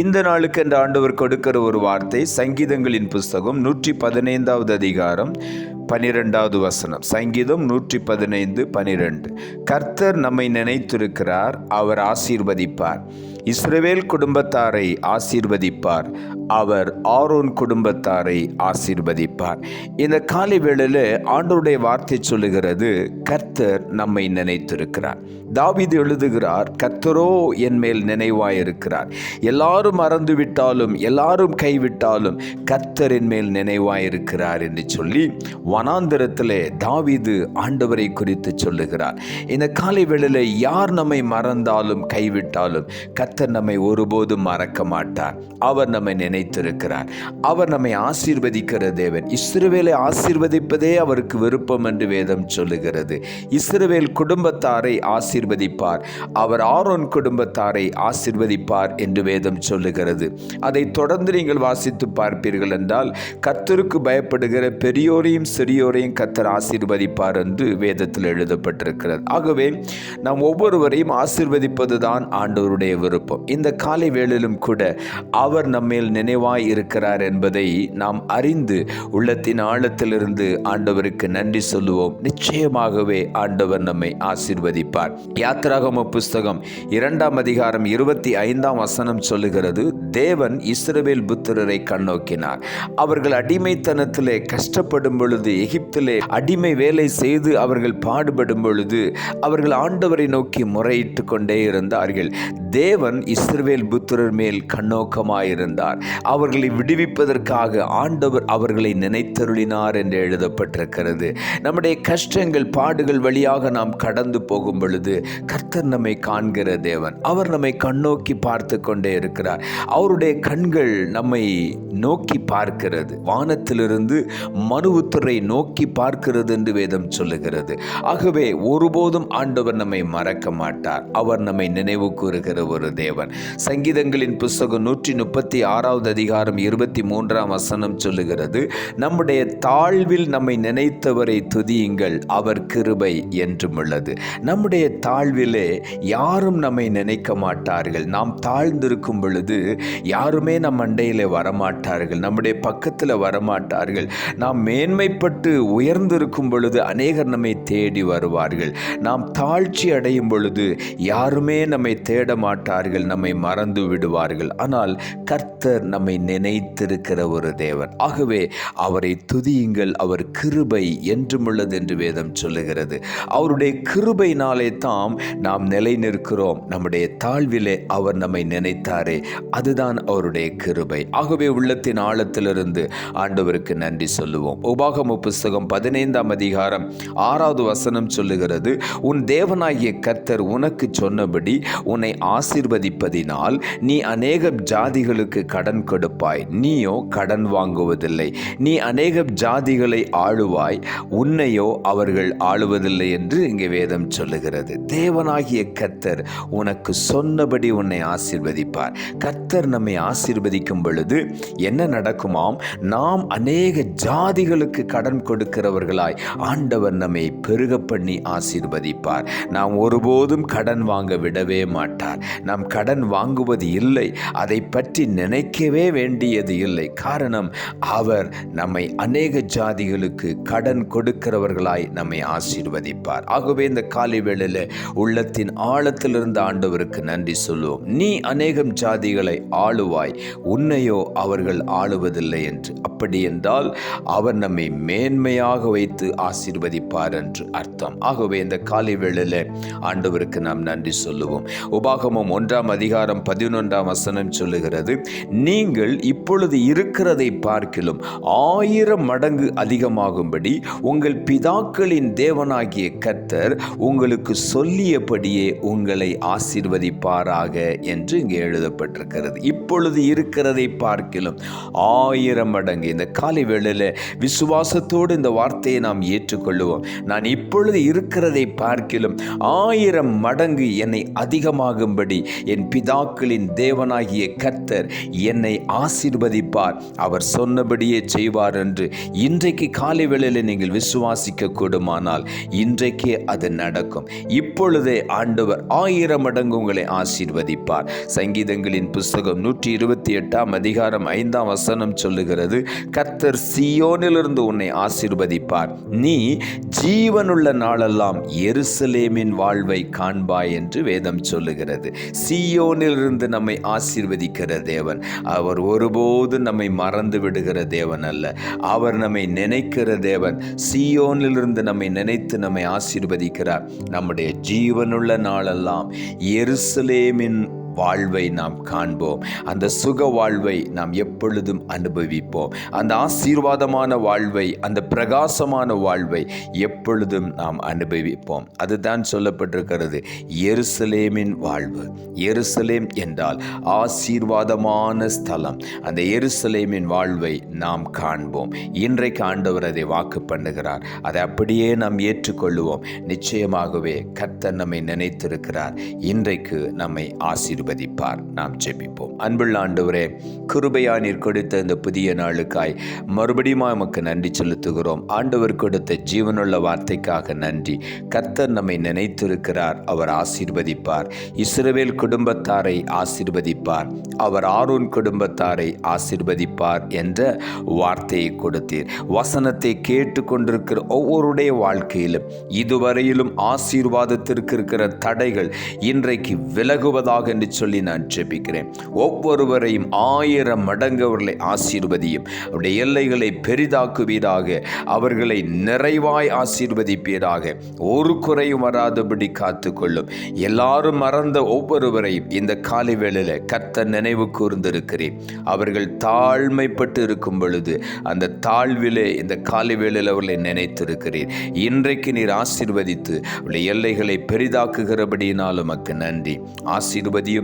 இந்த நாளுக்கு என்ற ஆண்டவர் கொடுக்கிற ஒரு வார்த்தை சங்கீதங்களின் புஸ்தகம் நூற்றி பதினைந்தாவது அதிகாரம் பனிரெண்டாவது வசனம். சங்கீதம் நூற்றி பதினைந்து பனிரெண்டு. கர்த்தர் நம்மை நினைத்திருக்கிறார் அவர் ஆசீர்வதிப்பார். இஸ்ரவேல் குடும்பத்தாரை ஆசீர்வதிப்பார். அவர் ஆரோன் குடும்பத்தாரை ஆசீர்வதிப்பார். இந்த காலை வேளையில் ஆண்டோருடைய வார்த்தை சொல்லுகிறது கர்த்தர் நம்மை நினைத்திருக்கிறார். தாவீது எழுதுகிறார் கர்த்தரோ என் மேல் நினைவாயிருக்கிறார். எல்லாரும் மறந்து விட்டாலும் எல்லாரும் கைவிட்டாலும் கர்த்தர் என் மேல் நினைவாயிருக்கிறார் என்று சொல்லி வனாந்திரத்தில் தாவீது ஆண்டவரை குறித்து சொல்லுகிறார். இந்த காலை வேளையில் யார் நம்மை மறந்தாலும் கைவிட்டாலும் கர்த்தர் நம்மை ஒருபோதும் மறக்க மாட்டார். அவர் நம்மை நினைத்திருக்கிறார். அவர் நம்மை ஆசீர்வதிக்கிற தேவன். இஸ்ரவேலை ஆசீர்வதிப்பதே அவருக்கு விருப்பம் என்று வேதம் சொல்லுகிறது. இஸ்ரவேல் குடும்பத்தாரை ஆசீர்வதிப்பார். அவர் ஆரோன் குடும்பத்தாரை ஆசீர்வதிப்பார் என்று வேதம் சொல்லுகிறது. அதை தொடர்ந்து நீங்கள் வாசித்து பார்ப்பீர்கள் என்றால் கர்த்தருக்கு பயப்படுகிற பெரியோரையும் சிறியோரையும் கர்த்தர் ஆசீர்வதிப்பார் என்று வேதத்தில் எழுதப்பட்டிருக்கிறது. ஆகவே நாம் ஒவ்வொருவரையும் ஆசீர்வதிப்பது தான் ஆண்டவருடைய விருப்பம். இந்த காலை வேளையிலும் கூட அவர் நம்மேல் நினைவாய் இருக்கிறார் என்பதை நாம் அறிந்து உள்ளத்தின் ஆழத்திலிருந்து ஆண்டவருக்கு நன்றி சொல்லுவோம். நிச்சயமாகவே ஆண்டவர் நம்மை ஆசீர்வதிப்பார். யாத்திராகம புஸ்தகம் இரண்டாம் அதிகாரம் இருபத்தி ஐந்தாம் வசனம் சொல்லுகிறது தேவன் இஸ்ரவேல் புத்திரரை கண்ணோக்கினார். அவர்கள் அடிமைத்தனத்திலே கஷ்டப்படும் பொழுது எகிப்திலே அடிமை வேலை செய்து அவர்கள் பாடுபடும் பொழுது அவர்கள் ஆண்டவரை நோக்கி முறையிட்டு கொண்டே இருந்தார்கள். தேவன் இஸ்ரவேல் புத்திரர் மேல் கண்ணோக்கமாயிருந்தார். அவர்களை விடுவிப்பதற்காக ஆண்டவர் அவர்களை நினைத்தருளினார் என்று எழுதப்பட்டிருக்கிறது. நம்முடைய கஷ்டங்கள் பாடுகள் வழியாக நாம் கடந்து போகும் பொழுது கர்த்தர் நம்மை காண்கிற தேவன். அவர் நம்மை கண்ணோக்கி பார்த்து கொண்டே இருக்கிறார். அவருடைய கண்கள் நம்மை நோக்கி பார்க்கிறது. வானத்திலிருந்து மனுவுத்துறை நோக்கி பார்க்கிறது என்று வேதம் சொல்லுகிறது. ஆகவே ஒருபோதும் ஆண்டவர் நம்மை மறக்க மாட்டார். அவர் நம்மை நினைவு கூறுகிற ஒரு தேவன். சங்கீதங்களின் புஸ்தகம் நூற்றி முப்பத்தி ஆறாவது அதிகாரம் இருபத்தி மூன்றாம் வசனம் சொல்லுகிறது நம்முடைய தாழ்வில் நம்மை நினைத்தவரை துதியுங்கள் அவர் கிருபை என்றும் உள்ளது. நம்முடைய தாழ்விலே யாரும் நம்மை நினைக்க மாட்டார்கள். நாம் தாழ்ந்திருக்கும் பொழுது யாருமே நம் அண்டையில் வரமாட்டார்கள். நம்முடைய பக்கத்தில் வரமாட்டார்கள். நாம் மேன்மைப்பட்டு உயர்ந்திருக்கும் பொழுது அநேகர் நம்மை தேடி வருவார்கள். நாம் தாழ்ச்சி அடையும் பொழுது யாருமே நம்மை தேட மாட்டார்கள். நம்மை மறந்து விடுவார்கள். ஆனால் கர்த்தர் நம்மை நினைத்திருக்கிற ஒரு தேவன். ஆகவே அவரை துதியுங்கள் அவர் கிருபை என்றும் உள்ளது என்று வேதம் சொல்லுகிறது. அவருடைய கிருபையினாலே தாம் நாம் நிலை நிற்கிறோம் நம்முடைய தாழ்விலே அவர் நம்மை நினைத்தாரே அதுதான் அவருடைய கிருபை. ஆகவே உள்ளத்தின் ஆழத்திலிருந்து ஆண்டவருக்கு நன்றி சொல்லுவோம். உபாகம புஸ்தகம் பதினைந்தாம் அதிகாரம் ஆறாவது வசனம் சொல்லுகிறது உன் தேவனாகிய கர்த்தர் உனக்கு சொன்னபடி உன்னை ஆசீர்வதிப்பதினால் நீ அநேக ஜாதிகளுக்கு கடன் கொடுப்பாய். நீயோ கடன் வாங்குவதில்லை. நீ அநேக ஜாதிகளை ஆளுவாய். உன்னையோ அவர்கள் ஆளுவதில்லை என்று இங்கே வேதம் சொல்லுகிறது. தேவனாகிய கத்தர் உனக்கு சொன்னபடி உன்னை ஆசீர்வதிப்பார். கத்தர் நம்மை ஆசீர்வதிக்கும் பொழுது என்ன நடக்குமாம்? நாம் அநேக ஜாதிகளுக்கு கடன் கொடுக்கிறவர்களாய் ஆண்டவர் நம்மை பெருக பண்ணி ஆசிர்வதிப்பார். நாம் ஒருபோதும் கடன் வாங்க விடவே மாட்டார். நாம் கடன் வாங்குவது இல்லை. அதை பற்றி நினைக்கவே வேண்டியது இல்லை. காரணம் அவர் நம்மை அநேக ஜாதிகளுக்கு கடன் கொடுக்கிறவர்களாய் நம்மை ஆசீர்வதிப்பார். ஆகவே இந்த காலை வேளையில் உள்ளத்தின் ஆழத்திலிருந்து ஆண்டவருக்கு நன்றி சொல்லுவோம். நீ அநேகம் ஜாதிகளை ஆளுவாய் உன்னையோ அவர்கள் ஆளுவதில்லை என்று. அப்படி என்றால் அவர் நம்மை மேன்மையாக வைத்து ஆசீர்வதிப்பார் என்று அர்த்தம். ஆகவே இந்த காலை வேளையில் ஆண்டவருக்கு நாம் நன்றி சொல்லுவோம். உபாகமம் ஒன்றாம் அதிகாரம் பதினொன்றாம் வசனம் சொல்லுகிறது நீ நீங்கள் இப்பொழுது இருக்கிறதை பார்க்கிலும் ஆயிரம் மடங்கு அதிகமாகும்படி உங்கள் பிதாக்களின் தேவனாகிய கர்த்தர் உங்களுக்கு சொல்லியபடியே உங்களை ஆசீர்வதிப்பாராக என்று இங்கே எழுதப்பட்டிருக்கிறது. இப்பொழுது இருக்கிறதை பார்க்கிலும் ஆயிரம் மடங்கு. இந்த காலை வேளையில் விசுவாசத்தோடு இந்த வார்த்தையை நாம் ஏற்றுக்கொள்ளுவோம். நான் இப்பொழுது இருக்கிறதை பார்க்கிலும் ஆயிரம் மடங்கு என்னை அதிகமாகும்படி என் பிதாக்களின் தேவனாகிய கர்த்தர் என்னை ஆசீர்வதிப்பார். அவர் சொன்னபடியே செய்வார் என்று இன்றைக்கு காலை வேளையில் நீங்கள் விசுவாசிக்க கூடுமானால் இன்றைக்கே அது நடக்கும். இப்பொழுதே ஆண்டவர் ஆயிரம் மடங்கு உங்களை ஆசீர்வதிப்பார். சங்கீதங்களின் புஸ்தகம் நூற்றி இருபத்தி எட்டாம் அதிகாரம் ஐந்தாம் வசனம் சொல்லுகிறது கர்த்தர் சியோனிலிருந்து உன்னை ஆசீர்வதிப்பார். நீ ஜீவனுள்ள நாளெல்லாம் எருசலேமின் வாழ்வை காண்பாய் என்று வேதம் சொல்லுகிறது. சியோனிலிருந்து நம்மை ஆசீர்வதிக்கிற தேவன். அவர் ஒருபோது நம்மை மறந்து விடுகிற தேவன் அல்ல. அவர் நம்மை நினைக்கிற தேவன். சியோனிலிருந்து நம்மை நினைத்து நம்மை ஆசீர்வதிக்கிறார். நம்முடைய ஜீவனுள்ள நாளெல்லாம் எருசலேமின் வாழ்வை நாம் காண்போம். அந்த சுக வாழ்வை நாம் எப்பொழுதும் அனுபவிப்போம். அந்த ஆசீர்வாதமான வாழ்வை அந்த பிரகாசமான வாழ்வை எப்பொழுதும் நாம் அனுபவிப்போம். அதுதான் சொல்லப்பட்டிருக்கிறது. எருசலேமின் வாழ்வு. எருசலேம் என்றால் ஆசீர்வாதமான ஸ்தலம். அந்த எருசலேமின் வாழ்வை நாம் காண்போம். இன்றைக்கு ஆண்டவர் அதை வாக்கு பண்ணுகிறார். அதை அப்படியே நாம் ஏற்றுக்கொள்ளுவோம். நிச்சயமாகவே கர்த்தர் நம்மை நினைத்திருக்கிறார். இன்றைக்கு நம்மை ஆசீர்வதிப்பார் நாம் ஜெபிப்போம். அன்புள்ள ஆண்டவரே கிருபையா நீர் கொடுத்த இந்த புதிய நாளுக்காய் மறுபடியும் நமக்கு நன்றி செலுத்துகிறோம். ஆண்டவர் கொடுத்த ஜீவனுள்ள வார்த்தைக்காக நன்றி. கர்த்தர் நம்மை நினைத்திருக்கிறார் அவர் ஆசீர்வதிப்பார். இஸ்ரவேல் குடும்பத்தாரை ஆசீர்வதிப்பார். அவர் ஆரோன் குடும்பத்தாரை ஆசீர்வதிப்பார் என்ற வார்த்தையை கொடுத்தீர். வசனத்தை கேட்டுக்கொண்டிருக்கிற ஒவ்வொருடைய வாழ்க்கையிலும் இதுவரையிலும் ஆசீர்வாதத்திற்கு இருக்கிற தடைகள் இன்றைக்கு விலகுவதாக என்று சொல்லி நான் ஜெபிக்கிறேன். ஒவ்வொருவரையும் ஆயிரம் மடங்கு அவர்களை ஆசீர்வதியும். அவருடைய எல்லைகளை பெரிதாக்குவீராக. அவர்களை நிறைவாய் ஆசீர்வதிப்பீராக. ஒரு குறையும் வராதபடி காத்துக்கொள்ளும். எல்லாரும் மறந்த ஒவ்வொருவரையும் இந்த காலை வேளையில் கர்த்தர் நினைவு கூர்ந்திருக்கிறேன். அவர்கள் தாழ்மைப்பட்டு இருக்கும் பொழுது அந்த தாழ்விலே இந்த காலை வேளையில் அவர்களை நினைத்திருக்கிறேன். இன்றைக்கு நீர் ஆசீர்வதித்து அவருடைய எல்லைகளை பெரிதாக்குகிறபடியினால் உமக்கு நன்றி. ஆசீர்வதியும்